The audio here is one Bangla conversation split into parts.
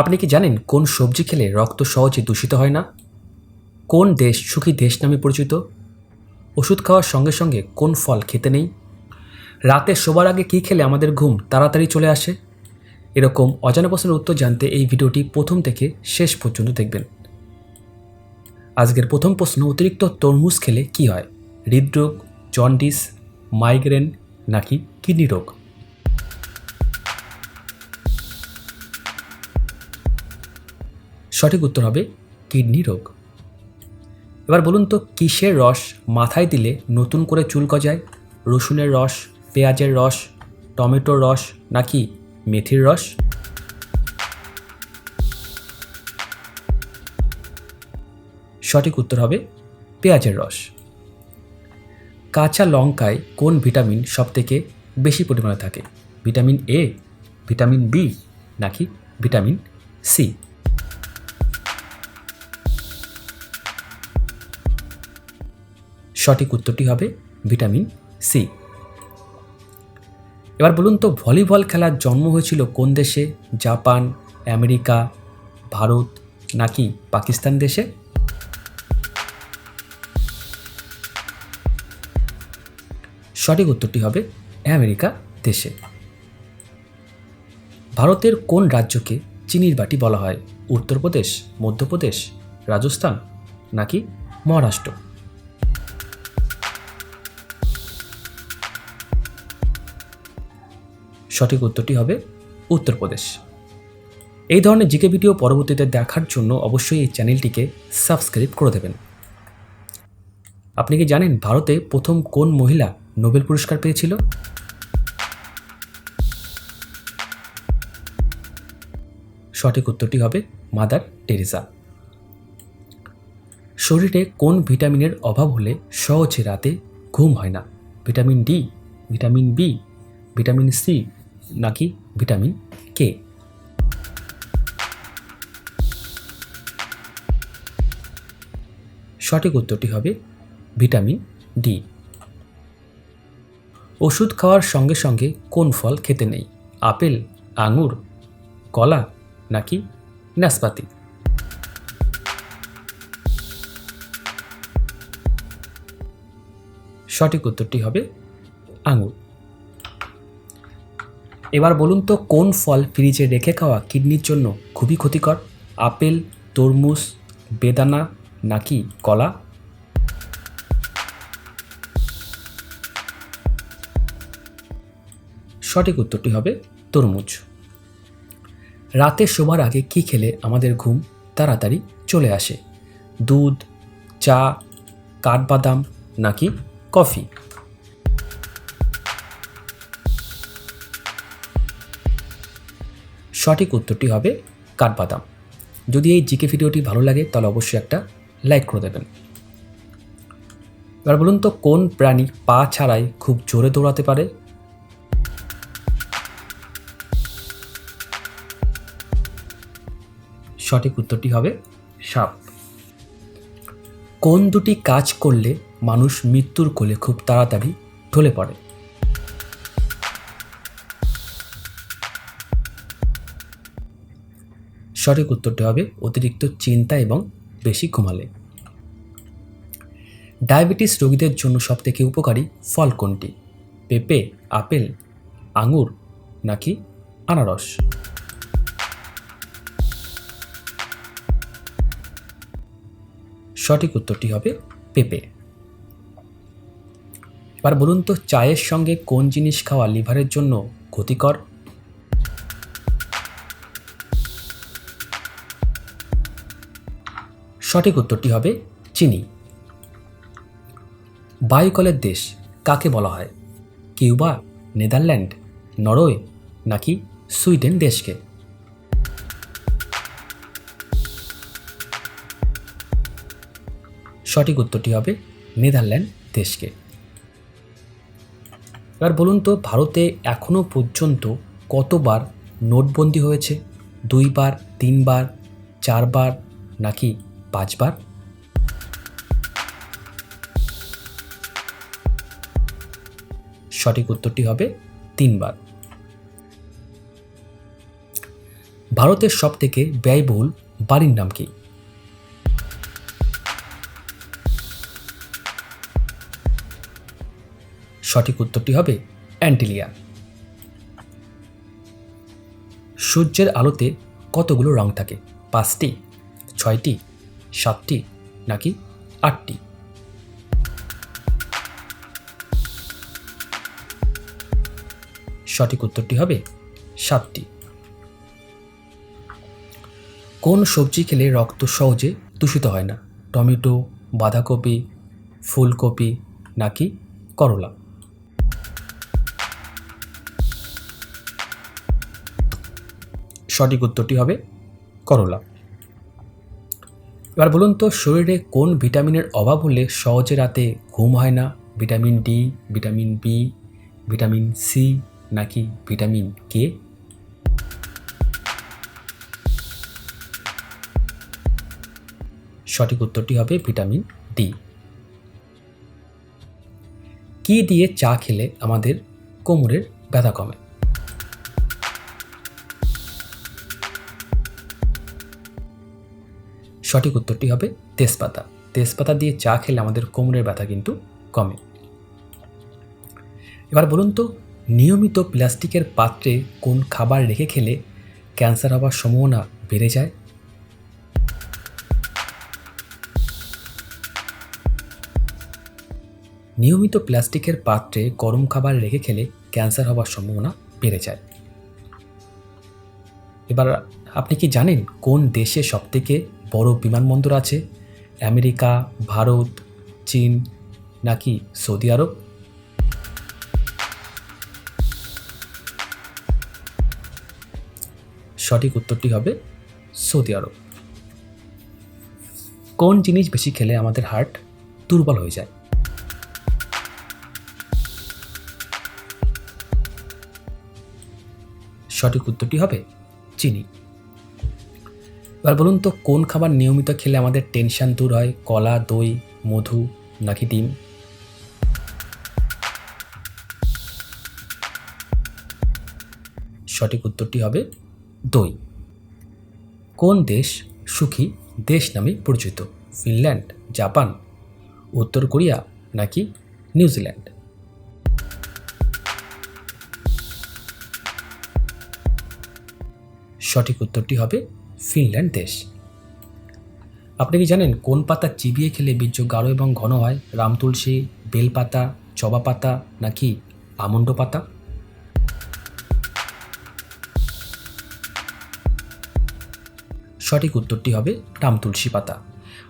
আপনি কি জানেন কোন সবজি খেলে রক্ত সহজে দূষিত হয় না? কোন দেশ সুখী দেশ নামে পরিচিত? ওষুধ খাওয়ার সঙ্গে সঙ্গে কোন ফল খেতে নেই? রাতে শোবার আগে কী খেলে আমাদের ঘুম তাড়াতাড়ি চলে আসে? এরকম অজানা প্রশ্নের উত্তর জানতে এই ভিডিওটি প্রথম থেকে শেষ পর্যন্ত দেখবেন। আজকের প্রথম প্রশ্ন, অতিরিক্ত তরমুজ খেলে কি হয়? হৃদরোগ, জন্ডিস, মাইগ্রেন নাকি কিডনি রোগ? সঠিক উত্তর হবে কিডনি রোগ। এবার বলুন তো, কিসের রস মাথায় দিলে নতুন করে চুল গজায়? রসুনের রস, পেঁয়াজের রস, টমেটোর রস নাকি মেথির রস? সঠিক উত্তর হবে পেঁয়াজের রস। কাঁচা লঙ্কায় কোন ভিটামিন সবথেকে বেশি পরিমাণে থাকে? ভিটামিন এ, ভিটামিন বি নাকি ভিটামিন সি? সঠিক উত্তরটি হবে ভিটামিন সি। এবার বলুন তো, ভলিবল খেলার জন্ম হয়েছিল কোন দেশে? জাপান, আমেরিকা, ভারত নাকি পাকিস্তান দেশে? সঠিক উত্তরটি হবে আমেরিকা দেশে। ভারতের কোন রাজ্যকে চিনির বাটি বলা হয়? উত্তরপ্রদেশ, মধ্যপ্রদেশ, রাজস্থান নাকি মহারাষ্ট্র? সঠিক উত্তরটি হবে উত্তরপ্রদেশ। এই ধরনের জিকে ভিডিও পরবর্তীতে দেখার জন্য অবশ্যই এই চ্যানেলটিকে সাবস্ক্রাইব করে দেবেন। আপনি কি জানেন ভারতে প্রথম কোন মহিলা নোবেল পুরস্কার পেয়েছিল? সঠিক উত্তরটি হবে মাদার টেরেসা। শরীরে কোন ভিটামিনের অভাব হলে সহজে রাতে ঘুম হয় না? Vitamin D, vitamin B, vitamin C নাকি ভিটামিন কে? সঠিক উত্তরটি হবে ভিটামিন ডি। ওষুধ খাওয়ার সঙ্গে সঙ্গে কোন ফল খেতে নেই? আপেল, আঙুর, কলা নাকি নাশপাতি? সঠিক উত্তরটি হবে আঙুর। এবার বলুন তো, কোন ফল ফ্রিজে রেখে খাওয়া কিডনির জন্য খুবই ক্ষতিকর? আপেল, তরমুজ, বেদানা নাকি কলা? সঠিক উত্তরটি হবে তরমুজ। রাতে শোবার আগে কি খেলে আমাদের ঘুম তাড়াতাড়ি চলে আসে? দুধ, চা, কাঠবাদাম নাকি কফি? সঠিক উত্তরটি হবে কাঠবাদাম। যদি এই জিকে ভিডিওটি ভালো লাগে, তাহলে অবশ্যই একটা লাইক করে দেবেন। এবার বলুন তো, কোন প্রাণী পা ছাড়াই খুব জোরে দৌড়াতে পারে? সঠিক উত্তরটি হবে সাপ। কোন দুটি কাজ করলে মানুষ মৃত্যুর কোলে খুব তাড়াতাড়ি ঢলে পড়ে? সঠিক উত্তরটি হবে অতিরিক্ত চিন্তা এবং বেশি ঘুমালে। ডায়াবেটিস রোগীদের জন্য সবথেকে উপকারী ফল কোনটি? পেঁপে, আপেল, আঙুর নাকি আনারস? সঠিক উত্তরটি হবে পেঁপে। এবার বলুন তো, চায়ের সঙ্গে কোন জিনিস খাওয়া লিভারের জন্য ক্ষতিকর? সঠিক উত্তরটি হবে চিনি। বায়ুকলের দেশ কাকে বলা হয়? কিউবা, নেদারল্যান্ড, নরওয়ে নাকি সুইডেন দেশকে? সঠিক উত্তরটি হবে নেদারল্যান্ড দেশকে। এবার বলুন তো, ভারতে এখনও পর্যন্ত কতবার নোটবন্দি হয়েছে? দুইবার, তিনবার, চারবার নাকি পাঁচবার। সঠিক উত্তরটি হবে তিনবার। ভারতের সব থেকে ব্যয়বহুল বাড়ির নাম কি? সঠিক উত্তরটি হবে অ্যান্টিলিয়া। সূর্যের আলোতে কতগুলো রং থাকে? পাঁচটি, ছয়টি সাতটি নাকি আটটি? সঠিক উত্তরটি হবে সাতটি। কোন সবজি খেলে রক্ত সহজে দূষিত হয় না? টমেটো, বাঁধাকপি, ফুলকপি নাকি করলা? সঠিক উত্তরটি হবে করলা। এবার বলুন তো, শরীরে কোন ভিটামিনের অভাব হলে সহজে রাতে ঘুম হয় না? Vitamin D, vitamin B, vitamin C নাকি ভিটামিন কে? সঠিক উত্তরটি হবে ভিটামিন ডি। কি দিয়ে চা খেলে আমাদের কোমরের ব্যথা কমে? সঠিক উত্তরটি হবে তেজপাতা। তেজপাতা দিয়ে চা খেলে আমাদের কোমরের ব্যথা কিন্তু কমে। এবার বলুন তো, নিয়মিত প্লাস্টিকের পাত্রে কোন খাবার রেখে খেলে ক্যান্সার হওয়ার সম্ভাবনা বেড়ে যায়? নিয়মিত প্লাস্টিকের পাত্রে গরম খাবার রেখে খেলে ক্যান্সার হওয়ার সম্ভাবনা বেড়ে যায়। এবার আপনি কি জানেন কোন দেশে সবথেকে বড় বিমানবন্দর আছে। আমেরিকা, ভারত, চীন, নাকি সৌদি আরব? সঠিক উত্তরটি হবে সৌদি আরব। কোন জিনিস বেশি খেলে আমাদের হার্ট দুর্বল হয়ে যায়? সঠিক উত্তরটি হবে চিনি। এবার বলুন তো, কোন খাবার নিয়মিত খেলে আমাদের টেনশান দূর হয়? কলা, দই, মধু নাকি ডিম? সঠিক উত্তরটি হবে দই। কোন দেশ সুখী দেশ নামে পরিচিত? ফিনল্যান্ড, জাপান, উত্তর কোরিয়া নাকি নিউজিল্যান্ড? সঠিক উত্তরটি হবে ফিনল্যান্ড দেশ। আপনি কি জানেন কোন পাতা চিবিয়ে খেলে বীর্য গাঢ় এবং ঘন হয়? রাম তুলসী বেলপাতা জবা পাতা নাকি আমন্ড পাতা? সঠিক উত্তরটি হবে রাম তুলসী পাতা।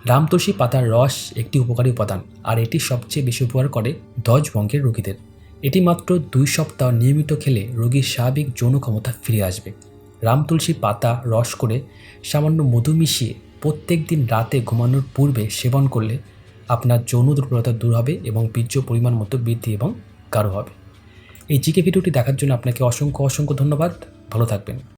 রাম তুলসী পাতার রস একটি উপকারী উপাদান, আর এটি সবচেয়ে বেশি উপকার করে দশ বঙ্গের রোগীদের। এটি মাত্র দুই সপ্তাহ নিয়মিত খেলে রোগীর স্বাভাবিক যৌন ক্ষমতা ফিরে আসবে। রাম তুলসী পাতা রস করে সামান্য মধু মিশিয়ে প্রত্যেক দিন রাতে ঘুমানোর পূর্বে সেবন করলে আপনার যৌন দুর্বলতা দূর হবে এবং বীর্য পরিমাণ মতো বৃদ্ধি এবং গাঢ় হবে। এই জিকে ভিডিওটি দেখার জন্য আপনাকে অসংখ্য অসংখ্য ধন্যবাদ। ভালো থাকবেন।